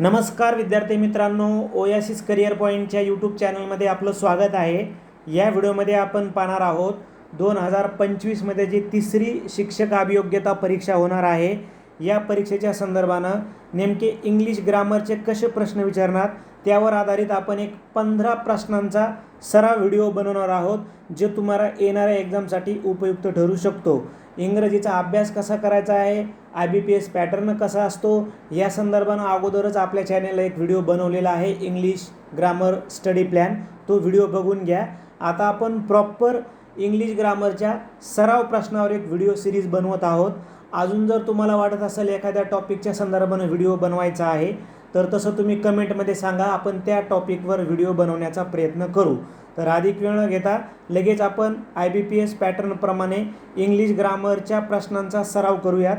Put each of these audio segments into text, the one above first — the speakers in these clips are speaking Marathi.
नमस्कार विद्यार्थी मित्रांनो ओयासिस करिअर पॉईंटच्या यूट्यूब चॅनलमध्ये आपलं स्वागत आहे. या व्हिडिओमध्ये आपण पाहणार आहोत दोन हजार पंचवीसमध्ये जी तिसरी शिक्षक अभियोग्यता परीक्षा होणार आहे या परीक्षेच्या संदर्भानं नेमके इंग्लिश ग्रामरचे कसे प्रश्न विचारणार त्यावर आधारित आपण एक पंधरा प्रश्नांचा सराव व्हिडिओ बनवणार आहोत जे तुम्हाला येणाऱ्या एक्झामसाठी उपयुक्त ठरू शकतो. इंग्रजीचा अभ्यास कसा करायचा आहे? I B P S pattern कसा असतो? या संदर्भानं अगोदरच आपल्या चॅनेलला एक व्हिडिओ बनवलेला आहे इंग्लिश ग्रामर स्टडी प्लॅन तो व्हिडिओ बघून घ्या. आता आपण प्रॉपर इंग्लिश ग्रामरच्या सराव प्रश्नावर एक व्हिडिओ सिरीज बनवत आहोत. अजून जर तुम्हाला वाटत असेल एखाद्या टॉपिकच्या संदर्भानं व्हिडिओ बनवायचा आहे तर तसं तुम्ही कमेंटमध्ये सांगा आपण त्या टॉपिकवर व्हिडिओ बनवण्याचा प्रयत्न करू. तर अधिक वेळ न घेता लगेच आपण आय बी पी एस पॅटर्नप्रमाणे इंग्लिश ग्रामरच्या प्रश्नांचा सराव करूयात.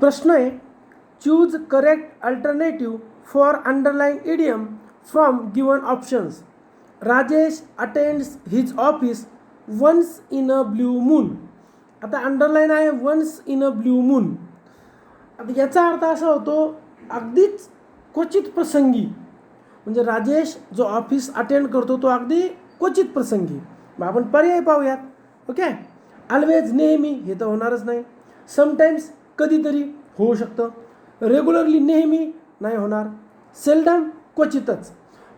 प्रश्न आहे choose correct alternative for underline idiom from given options Rajesh attends his office once in a blue moon आता अंडरलाईन आहे once in a blue moon आता याचा अर्थ असा होतो अगदीच क्वचित प्रसंगी. म्हणजे राजेश जो ऑफिस अटेंड करतो तो अगदी क्वचित प्रसंगी. मग आपण पर्याय पाहूयात. ओके ऑलवेज नेहमी हे तर होणारच नाही. समटाईम्स कधीतरी होऊ शकतं. रेग्युलरली नेहमी नाही होणार. सेल्डम क्वचितच.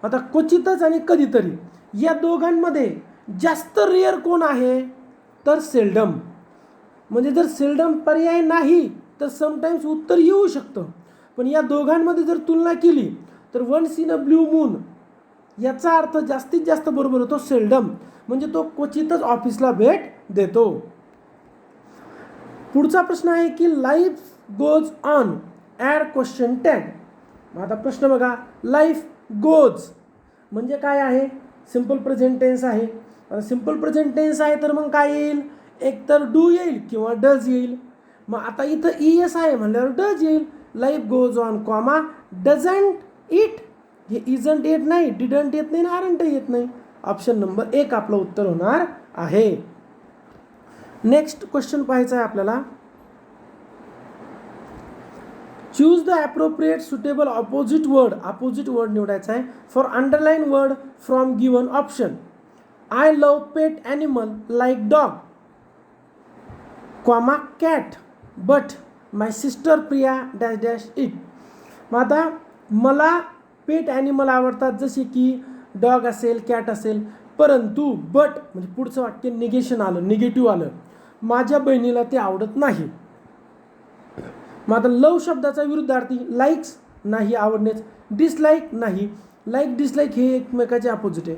आता क्वचितच आणि कधीतरी या दोघांमध्ये जास्त रेअर कोण आहे? तर सेल्डम म्हणजे जर सेल्डम पर्याय नाही तर समटाईम्स उत्तर येऊ शकतं. पण या दोघांमध्ये जर तुलना केली तर once in a blue moon याचा अर्थ जास्तीत जास्त बरोबर होतो सेल्डम म्हणजे तो क्वचितच ऑफिसला भेट देतो. पुढचा प्रश्न आहे की life goes on add question tag मग आता प्रश्न बघा लाईफ गोज म्हणजे काय आहे? सिंपल प्रेझेंट टेन्स आहे. आता सिंपल प्रेझेंट टेन्स आहे तर मग काय येईल? एकतर डू येईल किंवा डज येईल. मग आता इथं ई एस आहे म्हणल्यावर डज येईल. Life goes on comma doesn't it हे इजंट येत नाही डिडंट येत नाही ना आरंट येत नाही. ऑप्शन नंबर एक आपलं उत्तर होणार आहे. नेक्स्ट क्वेश्चन पाहायचा आहे आपल्याला. Choose the appropriate suitable opposite word opposite word निवडायचा आहे. For underline word from given option I love pet animal like dog comma cat but my sister Priya dash dash it मग आता मला पेट ॲनिमल आवडतात जसे की डॉग असेल कॅट असेल परंतु बट म्हणजे पुढचं वाक्य निगेशन आलं निगेटिव्ह आलं. माझ्या बहिणीला ते आवडत नाही. मग आता लव शब्दाचा विरुद्धार्थी लाईक्स नाही आवडणेच डिसलाईक नाही. लाईक डिसलाईक हे एकमेकाचे अपोजिट आहे.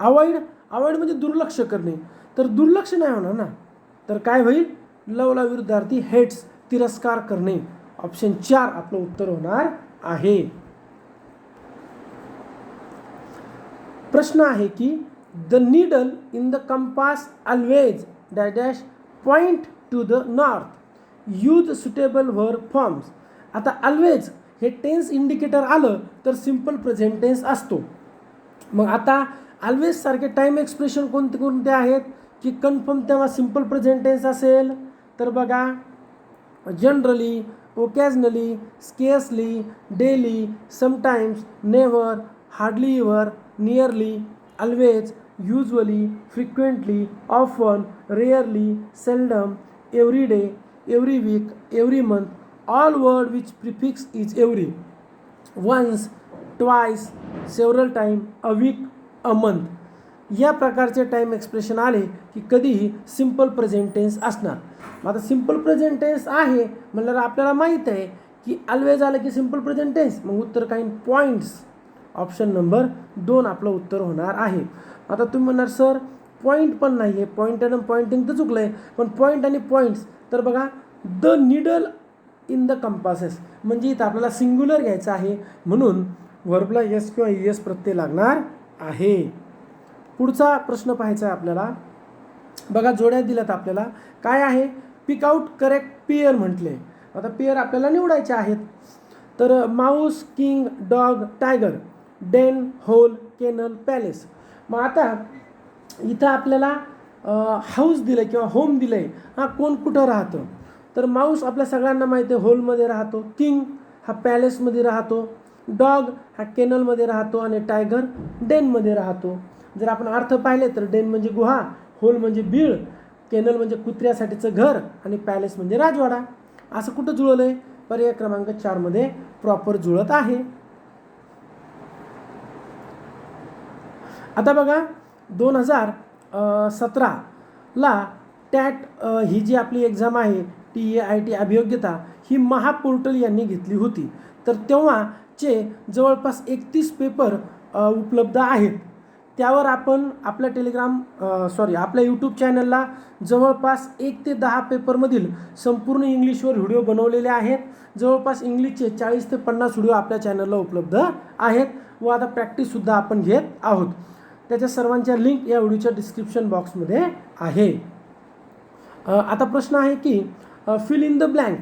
अवॉइड अवॉइड म्हणजे दुर्लक्ष करणे. तर दुर्लक्ष नाही होणार ना. तर काय होईल? लवला विरुद्धार्थी हेट्स तिरस्कार करणे. ऑप्शन चार आपलं उत्तर होणार आहे. प्रश्न आहे की the needle in the compass always dash dash point to the north use suitable verb forms. आता ऑलवेज हे टेन्स इंडिकेटर आलं तर सिंपल प्रेझेंट टेन्स असतो. मग आता ऑलवेज सारखे टाईम एक्सप्रेशन कोणते कोणते आहेत? की कन्फर्म तेव्हा सिंपल प्रेझेंट टेन्स असेल? तर बघा generally occasionally scarcely daily sometimes never hardly ever nearly always usually frequently often rarely seldom every day every week every month all word which prefix is every once twice several time a week a month या प्रकारचे टाईम एक्सप्रेशन आले की कधीही सिंपल प्रेझेंट टेन्स असणार. आता सिंपल प्रेझेंट टेन्स आहे म्हणल्यावर आपल्याला माहीत आहे की अल्वेज आलं की सिंपल प्रेझेंट टेन्स मग उत्तर काही पॉईंट्स ऑप्शन नंबर दोन आपलं उत्तर होणार आहे. आता तुम्ही म्हणणार सर पॉईंट पण नाही आहे पॉईंट आणि पॉईंटिंग तर चुकलं आहे पण पॉईंट आणि पॉईंट्स तर बघा the needle in the compasses म्हणजे इथं आपल्याला सिंग्युलर घ्यायचं आहे. म्हणून वर्बला यस किंवा यस प्रत्यय लागणार आहे. पुढचा प्रश्न पाहायचा आहे आपल्याला. बघा जोड्या दिल्यात आपल्याला. काय आहे? पिक आउट करेक्ट पेअर म्हटले. आता पेअर आपल्याला निवडायचे आहेत. तर mouse king dog tiger den hole kennel palace मग आता इथं आपल्याला हाऊस दिलं किंवा होम दिलं आहे हां कोण कुठं राहतं? तर माऊस आपल्या सगळ्यांना माहिती आहे होलमध्ये राहतो. किंग हा पॅलेसमध्ये राहतो. डॉग हा केनलमध्ये राहतो. आणि टायगर डेनमध्ये राहतो. जर आपण अर्थ पाहिले तर डेन म्हणजे गुहा होल म्हणजे बीळ केनल म्हणजे कुत्र्यासाठीचं घर आणि पॅलेस म्हणजे राजवाडा. असं कुठं जुळलं आहे पर्याय क्रमांक चारमध्ये प्रॉपर जुळत आहे. आता बघा दोन हजार सतराला टॅट ही जी आपली एक्झाम आहे टी ए आय टी अभियोग्यता ही महापोर्टल यांनी घेतली होती. तर तेव्हाचे जवळपास एकतीस पेपर उपलब्ध आहेत. त्यावर आपण आपल्या टेलिग्राम सॉरी आपल्या यूट्यूब चॅनलला जवळपास एक ते दहा पेपरमधील संपूर्ण इंग्लिशवर व्हिडिओ बनवलेले आहेत. जवळपास इंग्लिशचे चाळीस ते पन्नास व्हिडिओ आपल्या चॅनलला उपलब्ध आहेत. व आता प्रॅक्टिससुद्धा आपण घेत आहोत. त्याच्या सर्वांच्या लिंक या व्हिडिओच्या डिस्क्रिप्शन बॉक्समध्ये आहे. आता प्रश्न आहे की fill in the blank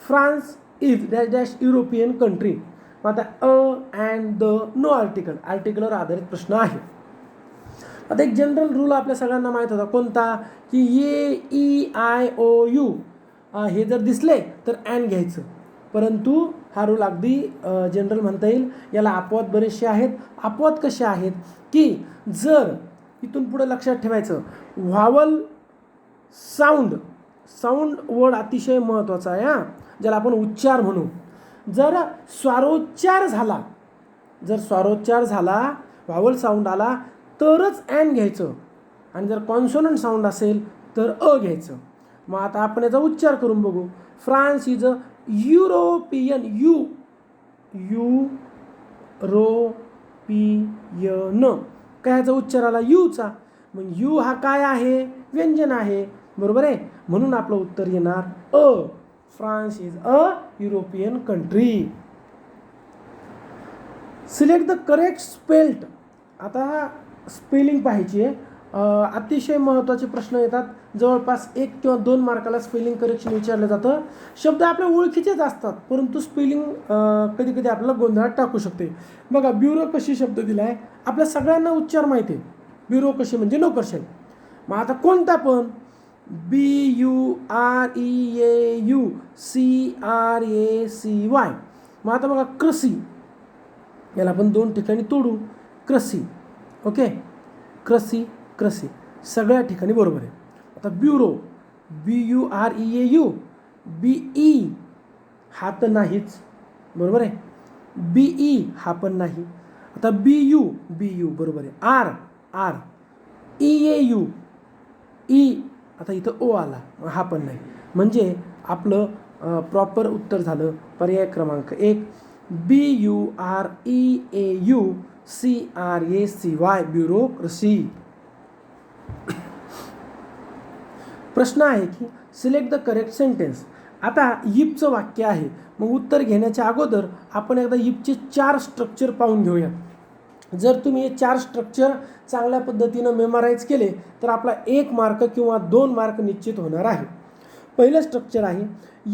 France is dash dash European country मग आता a and the no article. आर्टिकलवर आधारित प्रश्न आहे. आता एक जनरल रूल आपल्या सगळ्यांना माहीत होता. कोणता? की A E I O U हे जर दिसले तर अँड घ्यायचं. परंतु हा रूल अगदी जनरल म्हणता येईल. याला अपवाद बरेचसे आहेत. अपवाद कसे आहेत? की जर इथून पुढे लक्षात ठेवायचं. व्हावल साऊंड. साऊंड वर्ड अतिशय महत्त्वाचा आहे हां. ज्याला आपण उच्चार म्हणू. जर स्वारोच्चार झाला जर स्वारोच्चार झाला व्हावल साऊंड आला तरच ॲन घ्यायचं. आणि जर कॉन्सोनंट साऊंड असेल तर अ घ्यायचं. मग आता आपण याचा उच्चार करून बघू. France is a European you you रो पी य न काय ह्याचा उच्चार आला? यूचा. मग यू हा काय आहे? व्यंजन आहे. बरोबर आहे? म्हणून आपलं उत्तर येणार अ. France is a European country select the correct spelt आता स्पेलिंग पाहायची आहे. अतिशय महत्त्वाचे प्रश्न येतात. जवळपास एक किंवा दोन मार्काला स्पेलिंग करेक्शन विचारलं जातं. शब्द आपल्या ओळखीचेच असतात परंतु स्पेलिंग कधी कधी आपल्याला गोंधळात टाकू शकते. बघा ब्युरो कशी शब्द दिला आहे आपल्या सगळ्यांना उच्चार माहिती आहे. ब्युरो कशी म्हणजे नोकरशाही मग आता कोणता पण? B U R E A U C R A C Y. मग आता बघा कृषी. याला आपण दोन ठिकाणी तोडू. क्रसी ओके? क्रसी क्रसी सगळ्या ठिकाणी बरोबर आहे. आता bureau. B U R E A U. B E हा तर नाहीच. बरोबर आहे? बी ई हा पण नाही. आता बी यू बी यू बरोबर आहे. R R. E A U. E आता इथं ओ आला हा पण नाही. म्हणजे आपलं प्रॉपर उत्तर झालं पर्याय क्रमांक एक. B U R E A U C R A C Y bureaucracy प्रश्न आहे की सिलेक्ट द करेक्ट सेंटेन्स आता यिपचं वाक्य आहे. मग उत्तर घेण्याच्या अगोदर आपण एकदा यिपचे चार स्ट्रक्चर पाहून घेऊया जर तुम्ही हे चार स्ट्रक्चर चांगल्या पद्धतीनं मेमराईज केले तर आपला एक मार्क किंवा दोन मार्क निश्चित होणार आहे. पहिलं स्ट्रक्चर आहे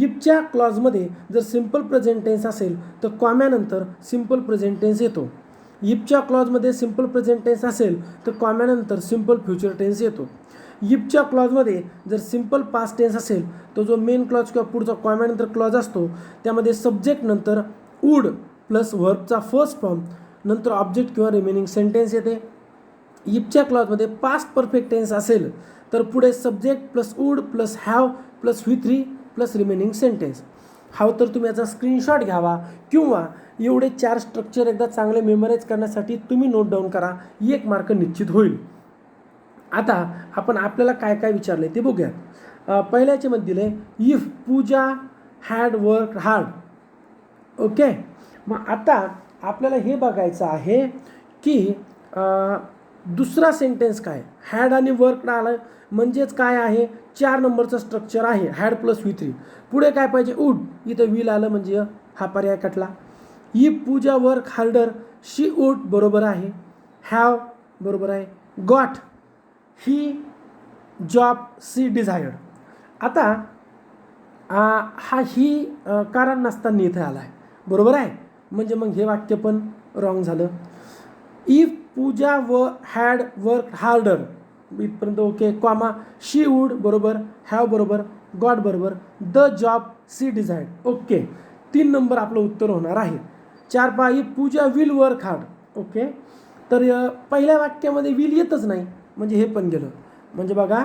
इपच्या क्लॉजमध्ये जर सिंपल प्रेझेंट टेन्स असेल तर कॉम्यानंतर सिंपल प्रेझेंट टेन्स येतो. इपच्या क्लॉजमध्ये सिंपल प्रेझेंट टेन्स असेल तर कॉम्यानंतर सिंपल फ्युचर टेन्स येतो. इपच्या क्लॉजमध्ये जर सिंपल पास्ट टेन्स असेल तर जो मेन क्लॉज किंवा पुढचा कॉम्यानंतर क्लॉज असतो त्यामध्ये सब्जेक्ट नंतर वूड प्लस व्हर्बचा फर्स्ट फॉर्म नंतर ऑब्जेक्ट किंवा रिमेनिंग सेंटेन्स येते. इपच्या क्लॉजमध्ये पास्ट परफेक्ट टेन्स असेल तर पुढे subject plus would plus have plus V three plus remaining sentence हाव तर तुम्ही याचा स्क्रीनशॉट घ्यावा किंवा एवढे चार स्ट्रक्चर एकदा चांगले मेमराईज करण्यासाठी तुम्ही नोट डाऊन करा एक मार्क निश्चित होईल. आता आपण आपल्याला काय काय विचारले ते बघूयात. पहिल्याचे मत दिले आहे if Pooja had work hard okay? मग आता आपल्याला हे बघायचं आहे की दुसरा सेंटेन्स काय? हॅड आणि वर्क आलं म्हणजेच काय आहे? चार नंबरचं स्ट्रक्चर आहे. हॅड प्लस व्ही थ्री पुढे काय पाहिजे? उड इथं विल आलं म्हणजे हा पर्याय कटला. E Pooja work harder she would बरोबर आहे. हॅव बरोबर आहे. Got he job she desired आता आ, हा ही कारण नसताना इथं आला आहे बरोबर आहे? म्हणजे मग हे वाक्य पण रॉंग झालं. इफ पूजा व हॅड वर्क हार्डर इथपर्यंत ओके कॉमा शी वूड बरोबर हॅव बरोबर गॉड बरोबर the job she desired okay तीन नंबर आपलं उत्तर होणार आहे. चार पाही Pooja will work hard okay तर पहिल्या वाक्यामध्ये विल येतच नाही. म्हणजे हे पण गेलं. म्हणजे बघा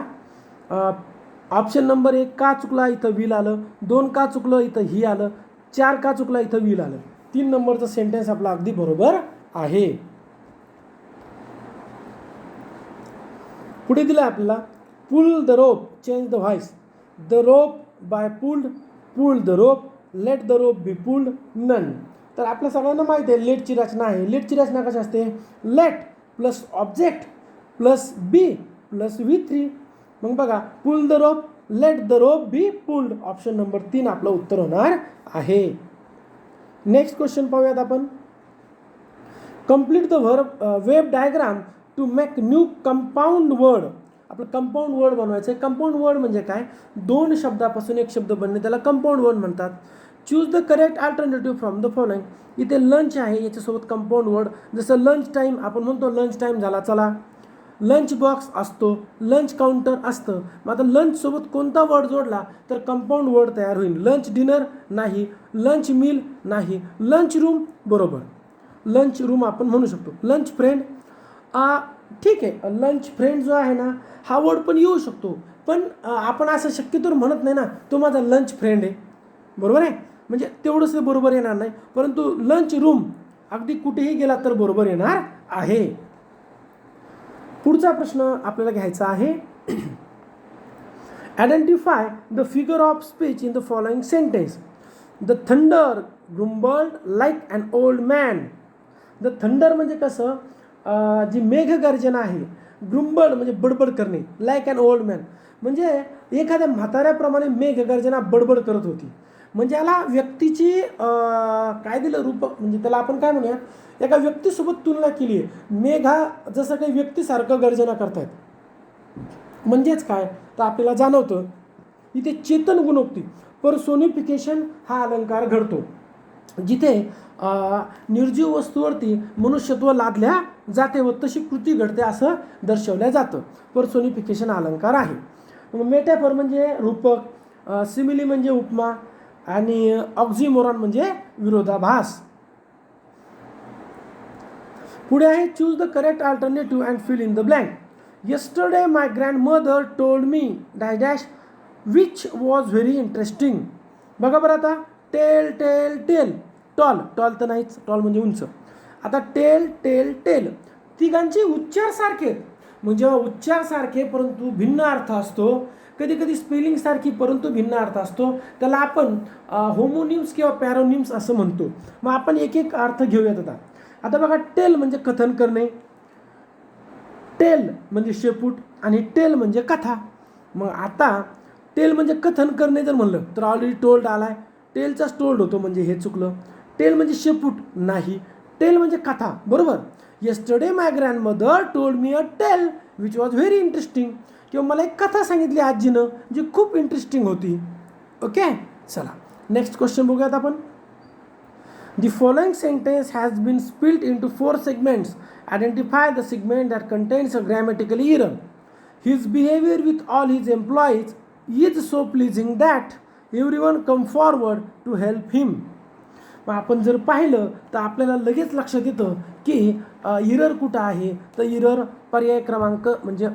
ऑप्शन नंबर एक का चुकला इथं विल आलं? दोन का चुकलं इथं ही आलं? चार का चुकला इथं विल आलं? तीन नंबरचा सेंटेन्स आपला अगदी बरोबर आहे. पुढे दिलं आपल्याला pull the rope change the voice the rope by pulled pull the rope let the rope be pulled none तर आपल्या सगळ्यांना माहिती आहे लेटची रचना आहे. लेटची रचना कशी असते? Let plus object plus be plus V three मग बघा pull the rope let the rope be pulled option number तीन आपलं उत्तर होणार आहे. नेक्स्ट क्वेश्चन पाहूयात आपण. Complete the verb web diagram to make new compound word आपलं कंपाऊंड वर्ड बनवायचं आहे कंपाऊंड वर्ड म्हणजे काय? दोन शब्दापासून एक शब्द बनणे त्याला कंपाऊंड वर्ड म्हणतात. Choose the correct alternative from the following इथे लंच आहे याच्यासोबत कंपाऊंड वर्ड जसं लंच टाईम आपण म्हणतो लंच टाईम झाला चला. लंच बॉक्स असतो लंच काउंटर असतं. मग आता लंचसोबत कोणता वर्ड जोडला तर कंपाऊंड वर्ड तयार होईल. लंच डिनर नाही लंच मील नाही लंच रूम बरोबर. लंच रूम आपण म्हणू शकतो. लंच फ्रेंड ठीक आहे. लंच फ्रेंड जो आहे ना हा वर्ड पण येऊ शकतो. पण आपण असं शक्यतो म्हणत नाही ना तो माझा लंच फ्रेंड आहे. बरोबर आहे? म्हणजे तेवढंच बरोबर येणार नाही. परंतु लंच रूम अगदी कुठेही गेला तर बरोबर येणार आहे. पुढचा प्रश्न आपल्याला घ्यायचा आहे. Identify the figure of speech in the following sentence the thunder grumbled like and old man the thunder म्हणजे कसं? जी मेघगर्जना आहे ग्रुंबल्ड म्हणजे बडबड करणे लाईक अँड ओल्ड मॅन म्हणजे एखाद्या म्हाताऱ्याप्रमाणे मेघगर्जना बडबड करत होती. म्हणजे याला व्यक्तीची काय दिलं रूप म्हणजे त्याला आपण काय म्हणूया एका व्यक्तीसोबत तुलना केली आहे. मेघ हा जसं काही व्यक्तीसारखं गर्जना करतायत. म्हणजेच काय? तर आपल्याला जाणवतं इथे चेतन गुणोक्ती परसोनिफिकेशन हा अलंकार घडतो. जिथे निर्जीव वस्तूवरती मनुष्यत्व लादल्या जाते व तशी कृती घडते असं दर्शवल्या जातं. परसोनिफिकेशन अलंकार आहे. मग मेटॅफर म्हणजे रूपक सिमिली म्हणजे उपमा आणि ऑक्झिमोरॉन म्हणजे विरोधाभास. पुढे आहे choose the correct alternative and fill in the blank yesterday my grandmother told me dash dash which was very interesting बघा बरं आता tale tale tale tall tall तर नाहीच टॉल म्हणजे उंच. आता टेल टेल टेल तिघांचे उच्चार सारखे म्हणजे उच्चार सारखे परंतु भिन्न अर्थ असतो. कधी कधी स्पेलिंगसारखी परंतु भिन्न अर्थ असतो. त्याला आपण होमोनिम्स किंवा पॅरोनिम्स असं म्हणतो. मग आपण एक एक अर्थ घेऊयात आता. आता बघा टेल म्हणजे कथन करणे. टेल म्हणजे शेपूट आणि टेल म्हणजे कथा. मग आता टेल म्हणजे कथन करणे जर म्हणलं तर ऑलरेडी टोल्ड आला आहे टेलचाच टोल्ड होतो म्हणजे हे चुकलं. टेल म्हणजे शेपूट नाही. टेल म्हणजे कथा बरोबर? Yesterday my grandmother told me a tale which was very interesting किंवा मला एक कथा सांगितली आजीनं जी खूप इंटरेस्टिंग होती. ओके चला. नेक्स्ट क्वेश्चन बघूयात आपण. The following sentence has been split into four segments identify the segment that contains a grammatical error his behaviour with all his employees is so pleasing that everyone come forward to help him मग आपण जर पाहिलं तर आपल्याला लगेच लक्षात येतं की इरर कुठं आहे? तर इरर पर्याय क्रमांक म्हणजे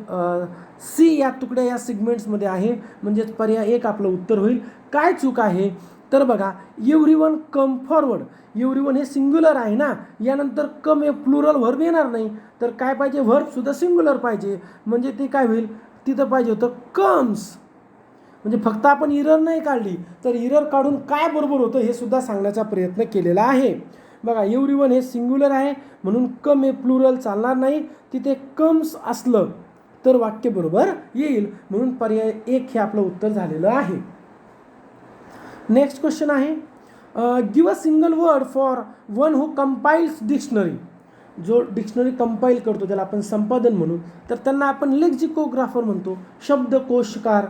सी या तुकड्या या सिगमेंट्समध्ये आहे. म्हणजेच पर्याय एक आपलं उत्तर होईल. काय चूक आहे? तर बघा everyone come forward. Everyone हे सिंग्युलर आहे ना? यानंतर कम हे प्लुरल व्हर्ब येणार नाही. तर काय पाहिजे? व्हर्बसुद्धा सिंग्युलर पाहिजे. म्हणजे ते काय होईल? तिथं पाहिजे होतं कम्स. म्हणजे फक्त आपण इरर नाही काढली तर इरर काढून काय बरोबर होतं हे सुद्धा सांगण्याचा प्रयत्न केलेला आहे. बघा एव्हरी वन हे सिंग्युलर आहे म्हणून कम हे प्लुरल चालणार नाही. तिथे कम्स असलं तर वाक्य बरोबर येईल. म्हणून पर्याय एक हे आपलं उत्तर झालेलं आहे. नेक्स्ट क्वेश्चन आहे. Give a single word for one who compiles dictionary जो डिक्शनरी कंपाईल करतो त्याला आपण संपादन म्हणू तर त्यांना आपण लेक्झिकोग्राफर म्हणतो. शब्दकोशकार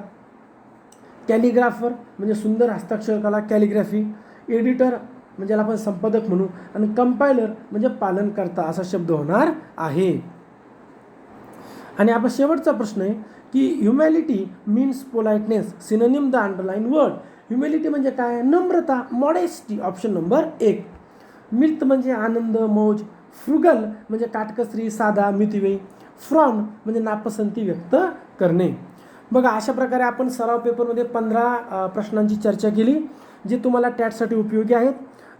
कॅलिग्राफर म्हणजे सुंदर हस्ताक्षर कला कॅलिग्राफी एडिटर म्हणजे याला आपण संपादक म्हणू. आणि कंपायलर म्हणजे पालनकर्ता असा शब्द होणार आहे. आणि आपला शेवटचा प्रश्न आहे की humility means politeness synonym the underline word humility म्हणजे काय? नम्रता मॉडेस्टी ऑप्शन नंबर एक. मिल्त म्हणजे आनंद मौज. फ्रुगल म्हणजे काटकसरी साधा मितवे फ्रॉन म्हणजे नापसंती व्यक्त करणे. बघा अशा प्रकारे आपण सराव पेपरमध्ये पंधरा प्रश्नांची चर्चा केली जे तुम्हाला टॅटसाठी उपयोगी आहेत.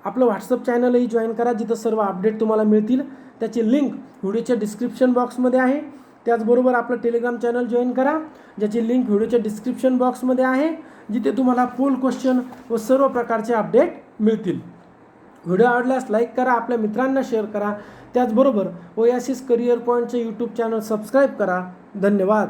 आपलं व्हॉट्सअप चॅनलही जॉईन करा जिथं सर्व अपडेट तुम्हाला मिळतील. त्याची लिंक व्हिडिओच्या डिस्क्रिप्शन बॉक्समध्ये आहे. त्याचबरोबर आपलं टेलिग्राम चॅनल जॉईन करा ज्याची लिंक व्हिडिओच्या डिस्क्रिप्शन बॉक्समध्ये आहे जिथे तुम्हाला पोल क्वेश्चन व सर्व प्रकारचे अपडेट मिळतील. व्हिडिओ आवडल्यास लाईक करा आपल्या मित्रांना शेअर करा. त्याचबरोबर ओयासिस करिअर पॉईंटचे यूट्यूब चॅनल सबस्क्राईब करा. धन्यवाद.